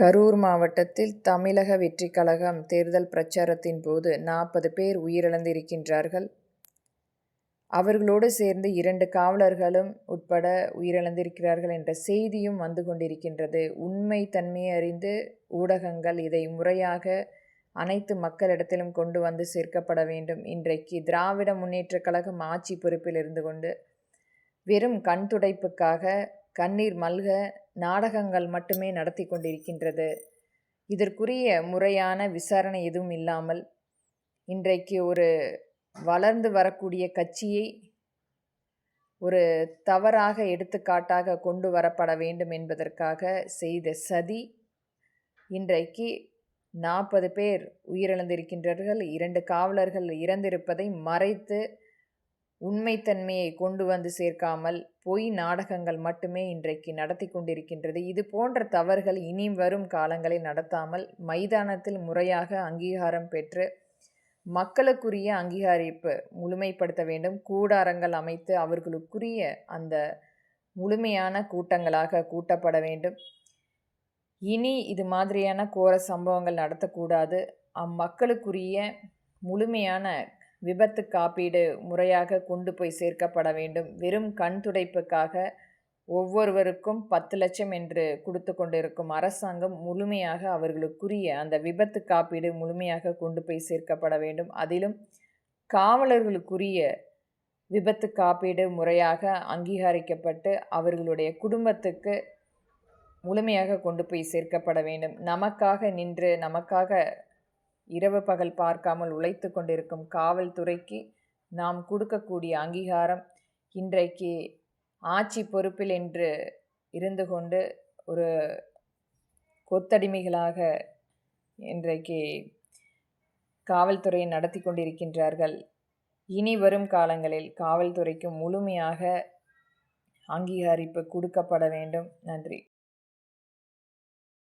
கரூர் மாவட்டத்தில் தமிழக வெற்றிக் கழகம் தேர்தல் பிரச்சாரத்தின் போது நாற்பது பேர் உயிரிழந்திருக்கின்றார்கள். அவர்களோடு சேர்ந்து இரண்டு காவலர்களும் உட்பட உயிரிழந்திருக்கிறார்கள் என்ற செய்தியும் வந்து கொண்டிருக்கின்றது. உண்மை தன்மையை அறிந்து ஊடகங்கள் இதை முறையாக அனைத்து மக்களிடத்திலும் கொண்டு வந்து சேர்க்கப்பட வேண்டும். இன்றைக்கு திராவிட முன்னேற்றக் கழகம் ஆட்சி பொறுப்பில் இருந்து கொண்டு வெறும் கண் துடைப்புக்காக கண்ணீர் மல்க நாடகங்கள் மட்டுமே நடத்தி கொண்டிருக்கின்றது. இதற்குரிய முறையான விசாரணை எதுவும் இல்லாமல் இன்றைக்கு ஒரு வளர்ந்து வரக்கூடிய கட்சியை ஒரு தவறாக எடுத்துக்காட்டாக கொண்டு வரப்பட வேண்டும் என்பதற்காக செய்த சதி இன்றைக்கு நாற்பது பேர் உயிரிழந்திருக்கின்றார்கள். இரண்டு காவலர்கள் இறந்திருப்பதை மறைத்து உண்மைத்தன்மையை கொண்டு வந்து சேர்க்காமல் பொய் நாடகங்கள் மட்டுமே இன்றைக்கு நடத்தி கொண்டிருக்கின்றது. இது போன்ற தவறுகள் இனி வரும் காலங்களில் நடத்தாமல் மைதானத்தில் முறையாக அங்கீகாரம் பெற்று மக்களுக்குரிய அங்கீகரிப்பு முழுமைப்படுத்த வேண்டும். கூடாரங்கள் அமைத்து அவர்களுக்குரிய அந்த முழுமையான கூட்டங்களாக கூட்டப்பட வேண்டும். இனி இது மாதிரியான கோர சம்பவங்கள் நடத்தக்கூடாது. அம்மக்களுக்குரிய முழுமையான விபத்து காப்பீடு முறையாக கொண்டு போய் சேர்க்கப்பட வேண்டும். வெறும் கண் துடைப்புக்காக ஒவ்வொருவருக்கும் பத்து லட்சம் என்று கொடுத்து கொண்டிருக்கும் அரசாங்கம் முழுமையாக அவர்களுக்குரிய அந்த விபத்து காப்பீடு முழுமையாக கொண்டு போய் சேர்க்கப்பட வேண்டும். அதிலும் காவலர்களுக்குரிய விபத்து காப்பீடு முறையாக அங்கீகரிக்கப்பட்டு அவர்களுடைய குடும்பத்துக்கு முழுமையாக கொண்டு போய் சேர்க்கப்பட வேண்டும். நமக்காக நின்று நமக்காக இரவு பகல் பார்க்காமல் உழைத்து கொண்டிருக்கும் காவல்துறைக்கு நாம் கொடுக்கக்கூடிய அங்கீகாரம் இன்றைக்கு ஆட்சி பொறுப்பில் என்று இருந்து கொண்டு ஒரு கொத்தடிமைகளாக இன்றைக்கு காவல்துறையை நடத்தி கொண்டிருக்கின்றார்கள். இனி வரும் காலங்களில் காவல்துறைக்கு முழுமையாக அங்கீகரிப்பு கொடுக்கப்பட வேண்டும். நன்றி.